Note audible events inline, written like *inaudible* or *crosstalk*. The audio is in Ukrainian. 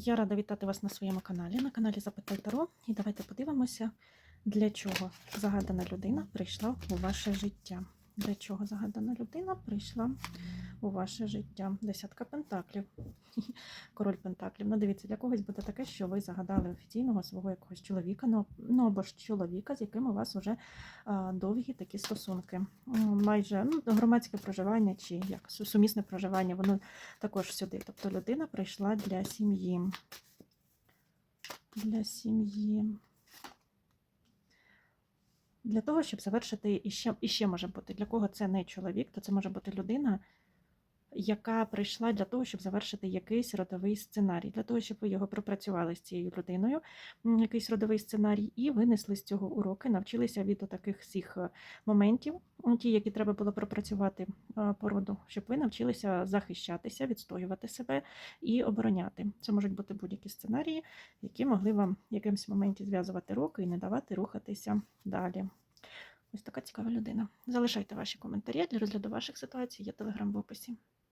Я рада вітати вас на своєму каналі, на каналі Запитай Таро. І давайте подивимося, для чого загадана людина прийшла у ваше життя. Для чого загадана людина прийшла у ваше життя? Десятка пентаклів, *laughs* король пентаклів. Ну, дивіться, для когось буде таке, що ви загадали офіційного свого якогось чоловіка, ну, ну або ж чоловіка, з яким у вас вже довгі такі стосунки. Майже ну, громадське проживання чи як сумісне проживання, воно також сюди. Тобто людина прийшла для сім'ї. Для сім'ї. Для того, щоб завершити і ще, і ще може бути. Для кого це не чоловік, то це може бути людина, яка прийшла для того, щоб завершити якийсь родовий сценарій, для того, щоб ви його пропрацювали з цією людиною, якийсь родовий сценарій, і винесли з цього уроки, навчилися від таких всіх е, моментів, ті, які треба було пропрацювати е, по роду, щоб ви навчилися захищатися, відстоювати себе і обороняти. Це можуть бути будь-які сценарії, які могли вам в якимось моменті зв'язувати руки і не давати рухатися далі. Ось така цікава людина. Залишайте ваші коментарі для розгляду ваших ситуацій, є телеграм в описі.